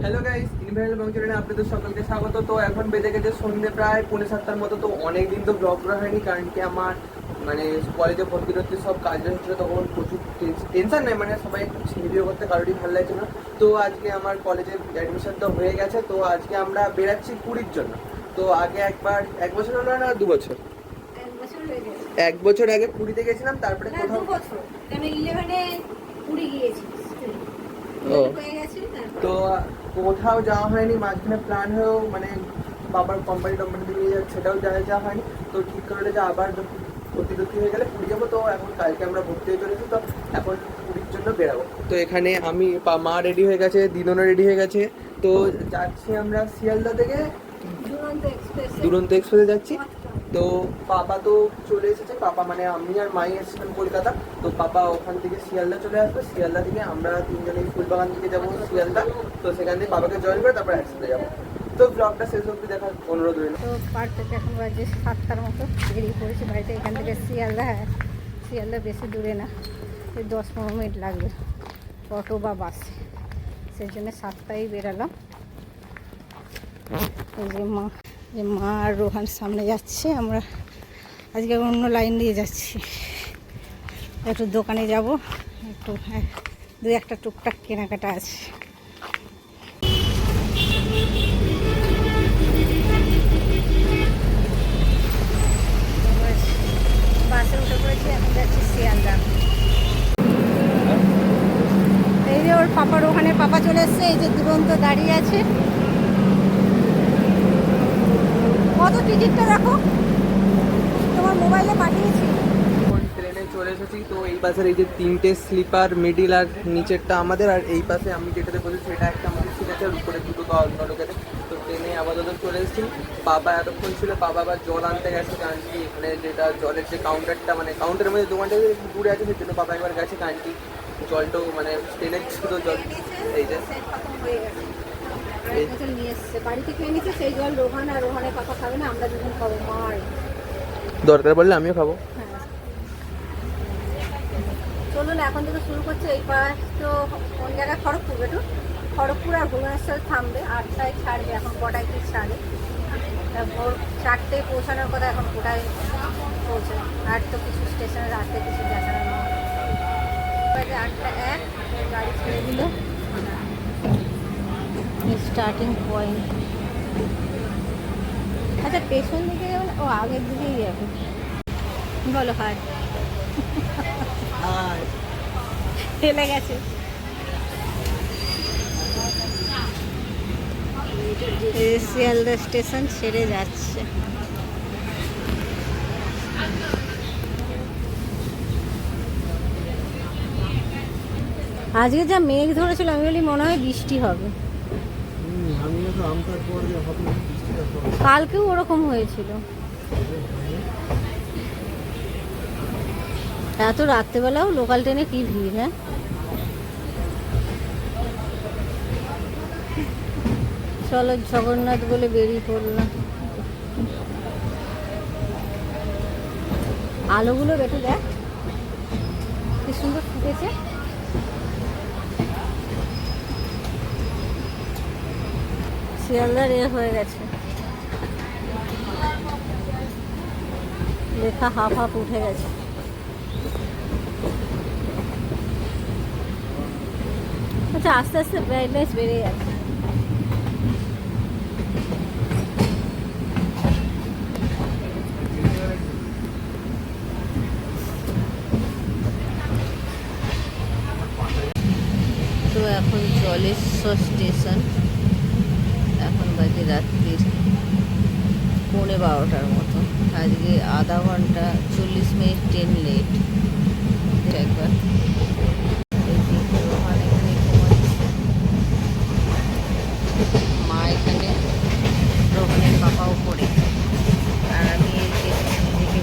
Hello guys ইনভেন্টাল blog চ্যানেলে আপনাদের সকলকে স্বাগত তো এখন বেজে গেছে সন্ধ্যে প্রায় পৌনে সাতটার মতো তো অনেক দিন তো ব্লগ করা হয়নি কারণ কি আমার মানে কলেজে ভর্তি টর্তি সব কাজ হচ্ছিল তখন প্রচুর টেনশন নেই মানে সবাই একটু ভিডিও করতে কারোরই ভালো লাগছে না তো আজকে আমার কলেজে অ্যাডমিশনটা হয়ে গেছে তো আজকে আমরা বেরাচ্ছি পুরীর জন্য তো আগে একবার এক বছর হলো না দু বছর এক বছর আগে পুরীতে গেছিলাম তারপরে কোথাও দু বছর। কেন 11 এ পুরী গিয়েছি। ও। গেছে, তারপর- তো কোথাও যাওয়া হয়নি মাঝখানে প্ল্যান হয়েও মানে বাবার কোম্পানি টোম্পানি থেকে নিয়ে যাচ্ছে সেটাও যাওয়া যাওয়া হয়নি। তো ঠিক করে যে আবার টর্তি হয়ে গেলে পুরী যাব তো এখন কালকে আমরা ভর্তি হয়ে চলেছি তো এখন পুরীর জন্য বেরাবো। তো এখানে আমি মা রেডি হয়ে গেছে দিদনও রেডি হয়ে গেছে। তো যাচ্ছি আমরা শিয়ালদা থেকে দুরন্ত এক্সপ্রেসে দুরন্ত এক্সপ্রেসে যাচ্ছি? তো পাপা তো চলে এসেছে, পাপা মানে আমি আর মাই এসেছিলাম কলকাতা। তো পাপা ওখান থেকে শিয়ালদা চলে আসবে। শিয়ালদা থেকে আমরা তিনজনে ফুলবাগান থেকে যাব শিয়ালদা। তো সেখান থেকে বাবাকে জয়েন করে তারপর একসাথে যাব। তো ব্লগটা শেষ অব্দি দেখার অনুরোধ রইল। তো পার্ক থেকে এখন বাজে সাতটার মতো। বেরিয়ে পড়েছি বাড়িতে। এখান থেকে শিয়ালদা হ্যাঁ শিয়ালদা বেশি দূরে না। দশ পনেরো মিনিট লাগবে। অটো বা বাসে। সেই জন্য সাতটায় বেরালাম। এই যে মা যে মা আর রোহান সামনে যাচ্ছে, আমরা আজকে অন্য লাইন দিয়ে যাচ্ছি। একটু দোকানে যাব, একটু হ্যাঁ দু একটা টুকটাক কেনাকাটা আছে। বাসে উঠে পড়েছি, এখন শিয়ালদা। এই যে ওর পাপার ওখানে পাপা চলে এসছে, এই যে দুরন্ত দাঁড়িয়ে আছে। কত টিকিটটা দেখো তোমার মোবাইলে পাঠিয়েছি। ট্রেনে চলে এসেছি তো এই পাশের এই যে তিনটে স্লিপার মিডিল আর নিচেরটা আমাদের আর এই পাশে আমি যেটাতে বলেছি সেটা একটা আমাদের সিট আছে আর উপরে দুটো তো অন্য লোকের তো ট্রেনে আপাতত চলে এসেছি। বাবা এতক্ষণ ছিল বাবা আবার জল আনতে গেছে কারণ কি এখানে যেটা জলের যে কাউন্টারটা মানে কাউন্টারের মধ্যে দোকানটা দূরে আছে সেই জন্য বাবা একবার গেছে কারণ কি জলটাও মানে ট্রেনের ছিল জল। এই যে। বোতল নিয়ে এসছে। বাড়ি থেকে এনেছে সেই জল রোহান আর রোহানের পাপা খাবে না আমরা দুজন খাব মার। দরকার পড়লে আমিও খাব। হ্যাঁ। চলুন এখন থেকে শুরু করছে এই পাশ তো কোন জায়গায়? খড়গপুর বেটু। খড়গপুর আর ভুবনেশ্বর থামবে আটটায় ছাড়বে এখন কটায় কি ছাড়ে? ভোর চারটেয় পৌঁছানোর কথা এখন কোটায় পৌঁছে। আর তো কিছু স্টেশনে রাখতে কিছু দেখানো নেই আটটা এক গাড়ি ছেড়ে দিল। স্টার্টিং পয়েন্ট আচ্ছা পেছন দিকে যাবেন ও আগের দিকেই যাবে। বলো হাই। ফেলে গেছে। শিয়ালদা স্টেশন ছেড়ে যাচ্ছে। আজকে যা মেঘ ধরেছিল আমি বলি মনে হয় বৃষ্টি হবে। কালকেও ওরকম হয়েছিল। এত রাত্রেবেলাও লোকাল ট্রেনে কি ভিড় হ্যাঁ? চলো জগন্নাথ বলে বেরিয়ে পড়লাম। আলোগুলো বেটে দেখ, কি সুন্দর ফুটেছে। শিয়ালদার এ হয়ে গেছে। লেখা হাফ হাফ উঠে গেছে। আচ্ছা আস্তে আস্তে ব্রাইটনেস বেড়ে যাচ্ছে। তো এখন জলেশ্বর স্টেশন। এখন বাজে রাত্রির পৌনে বারোটার মতো। আজকে আধা ঘণ্টা চল্লিশ মিনিট ট্রেন লেট একবার মা এখানে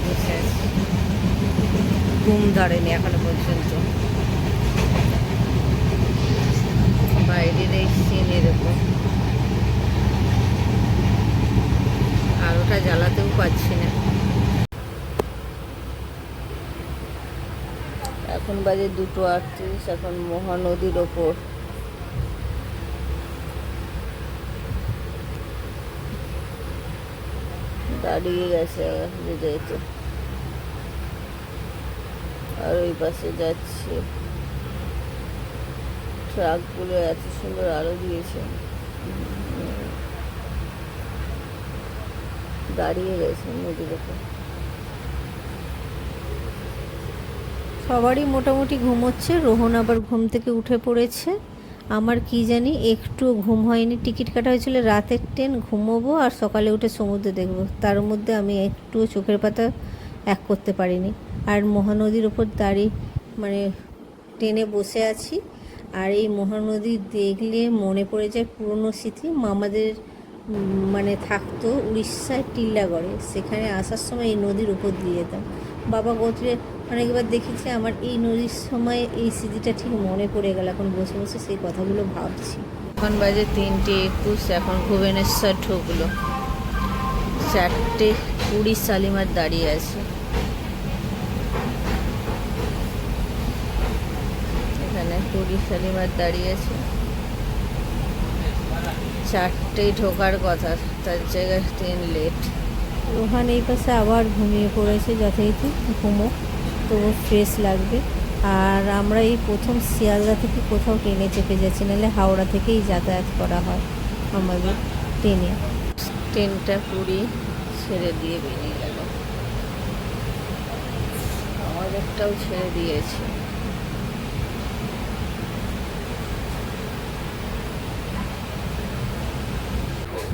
বসে আছি। ঘুম এখনও পর্যন্ত। বাইরের এই সিন এরকম ওটা জ্বালাতেও পারছি না। এখন বাজে দুটো আটত্রিশ, এখন মহানদীর ওপর। দাঁড়িয়ে গেছে যেতে। আর ওই পাশে যাচ্ছে। ট্রাকগুলো এত সুন্দর আলো দিয়েছে। দাঁড়িয়ে গেছে ওপর সবারই মোটামুটি ঘুমোচ্ছে রোহন আবার ঘুম থেকে উঠে পড়েছে। আমার কি জানি একটু ঘুম হয়নি। টিকিট কাটা হয়েছিল রাতের ট্রেন, ঘুমোবো আর সকালে উঠে সমুদ্র দেখব। তার মধ্যে আমি একটু চোখের পাতা এক করতে পারিনি। আর মহানদীর ওপর দাঁড়িয়ে মানে ট্রেনে বসে আছি। আর এই মহানদী দেখলে মনে পড়ে যায় পুরনো স্মৃতি। মামাদের মানে থাকতো উড়িষ্যার টিল্লাগড়ে। সেখানে আসার সময় এই নদীর উপর দিয়ে যেতাম। বাবা গোত্রে অনেকবার দেখেছি আমার এই নদীর সময় এই স্মৃতিটা ঠিক মনে পড়ে গেল। এখন বসে বসে সেই কথাগুলো ভাবছি। এখন বাজে তিনটে একুশ, এখন ভুবনেশ্বর ঢুকলো। চারটে কুড়ি শালিমার দাঁড়িয়ে আছে। এখানে কুড়ি শালিমার দাঁড়িয়ে আছে। চারটেই ঢোকার কথা তার জায়গায় ট্রেন লেট রোহান এই পাশে আবার ঘুমিয়ে পড়েছে যথারীতি ঘুমো তো ফ্রেশ লাগবে। আর আমরা এই প্রথম শিয়ালদা থেকে কোথাও ট্রেনে চেপে যাচ্ছি নাহলে হাওড়া থেকেই যাতায়াত করা হয় আমাদের ট্রেনে ট্রেনটা কুড়ি ছেড়ে দিয়ে বেরিয়ে গেল। আমাদেরটাও ছেড়ে দিয়েছে।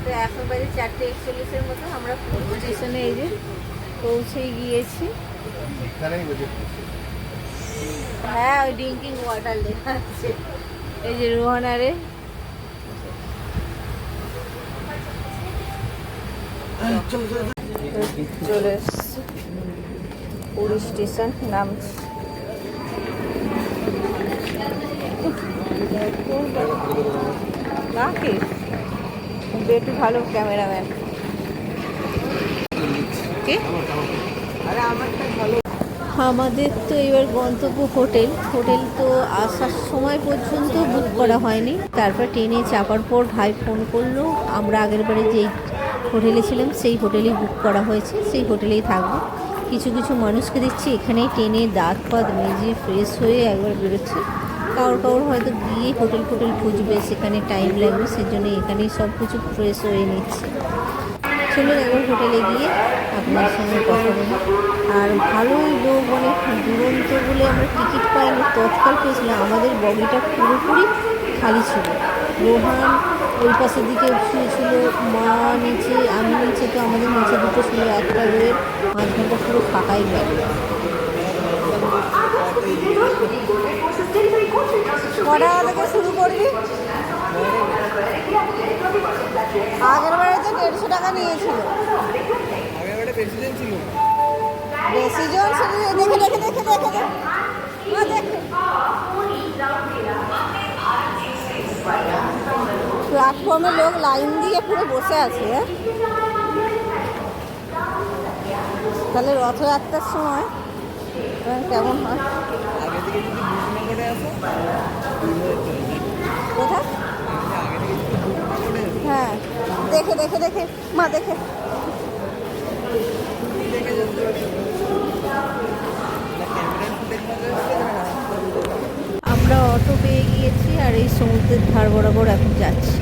তো এখন বাজে চারটে একচল্লিশের মতো আমরা স্টেশনে এই যে পৌঁছেই গিয়েছি। হ্যাঁ ওই ড্রিঙ্কিং ওয়াটার লেখা আছে। এই যে রোহানারে চলে এসছি। পুরী স্টেশন নামছি। না কি? বেটু ভালো ক্যামেরাম্যান। আমাদের তো এবার গন্তব্য হোটেল। হোটেল তো আসার সময় পর্যন্ত বুক করা হয়নি। তারপর ট্রেনে চাপার পর ভাই ফোন করল। আমরা আগের বারে যেই হোটেলে ছিলাম, সেই হোটেলেই বুক করা হয়েছে। সেই হোটেলেই থাকব। কিছু কিছু মানুষকে দেখছি এখানেই ট্রেনে দাঁত পাত মেজে ফ্রেশ হয়ে একবার বেরোচ্ছে। কারোর কারোর হয়তো গিয়ে হোটেল ফোটেল খুঁজবে, সেখানে টাইম লাগবে, সেজন্য এখানেই সব কিছু ফ্রেশ হয়ে নিচ্ছে। চলুন একবার হোটেলে গিয়ে আপনার সঙ্গে কথা বলি। আর ভালোই লোক অনেক দুরন্ত বলে আমরা টিকিট পাইনি, তৎকাল পেয়েছিলাম। আমাদের বগিটা পুরোপুরি খালি ছিল। রোহান ওই পাশের দিকে শুয়েছিল, মা নিচে, আমি নিচে, তো আমাদের নিচে দুটো ছিল, একটা রোয়ের পাঁচ ঘণ্টা পুরো ফাঁকাই গেল। কটা থেকে শুরু করবি আগের বারে তো দেড়শো টাকা নিয়েছিল। আগের বারে ছিল? বেশি জন দেখে দেখে দেখে দেখে প্ল্যাটফর্মে লোক লাইন দিয়ে পুরো বসে আছে? তাহলে রথযাত্রার সময় কেমন হয়? যদি বিষ্ণুনগরে হ্যাঁ দেখে দেখে দেখে। মা, দেখে। আমরা অটো পেয়ে গিয়েছি আর এই সমুদ্রের ধার বরাবর এখন যাচ্ছি।